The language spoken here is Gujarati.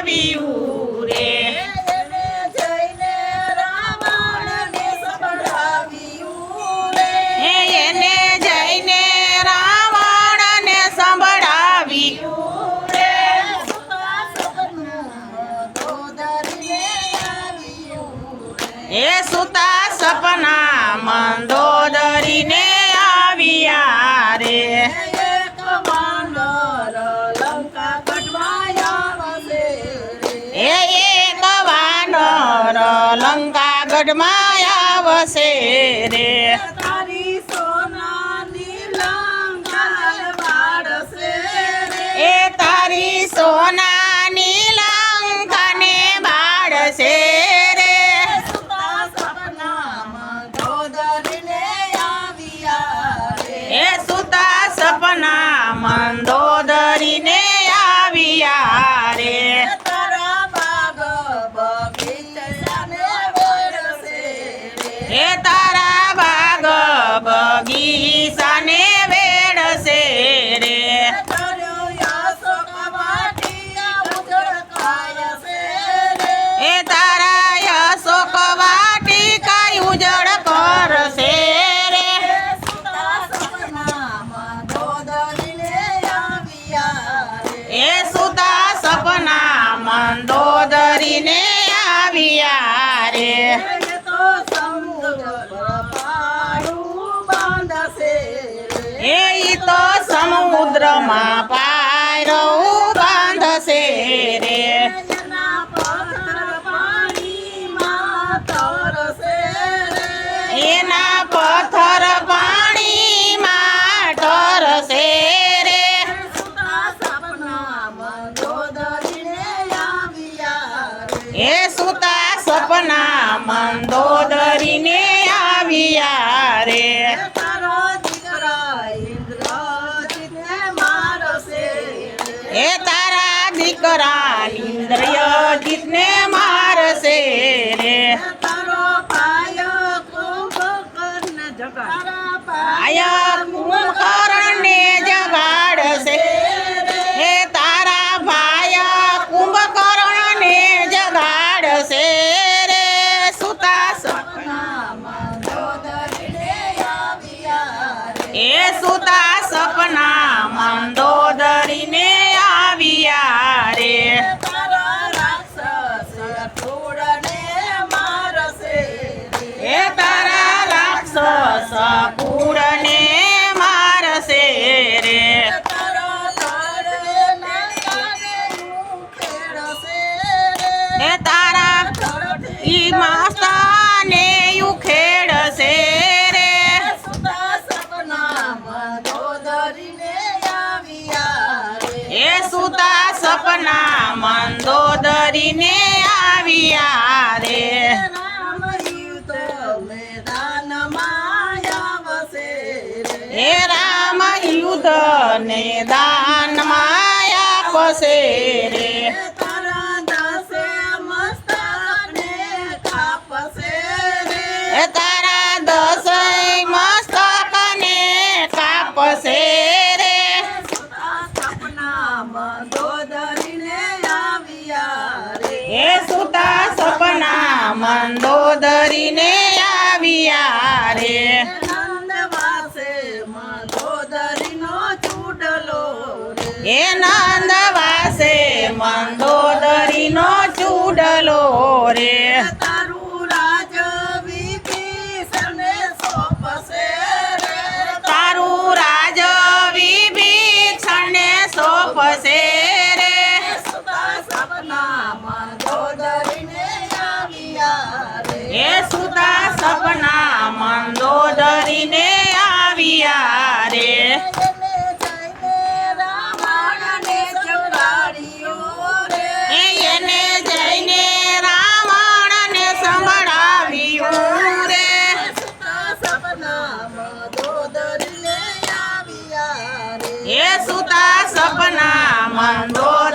સંભળાવ્યું એને જઈને રાવણને સંભળાવ્યું રે. સુતા સપના મંદોદરીને આવ્યા રે વાનર લંકાગઢમાં આવશે રે તારી સોનાની લંકા બાળશે રે. એ તારી સોનાની લંકાને બાળશે રે સુતા સપનામાં દોદરીને આવ્યા રે. એ સુતા રે. એ તો સમુદ્રમાં પાયરવું બાંધશે રે એના પથ્થર પાણીમાં આવ્યા રે. એ સુતા સપના મંદોદરીને આવ્યા દીકરા ઇન્દ્રયજીતને મારશે રે તારો પાયો કુંભકર્ણ જગાડ. તારા આયા કુંભકર્ણને જગાડશે હે તારા ભાયા કુંભકર્ણને જગાડશે રે સુતા સપના સપનામાં દોદરીને આવ્યા રે. એ સુતા સપના સુતા સપના મંદોદરીને આવ્યા રે. હે રામ યુદ્ધ ને દાન માયા પસે રે એ સુતા સપના મંદોદરીને આવ્યા રે. એ નંદવાસે મંદોદરીનો ચૂડલો રે દોદરીને આવ્યા રે. એ સુતા સપના મંદો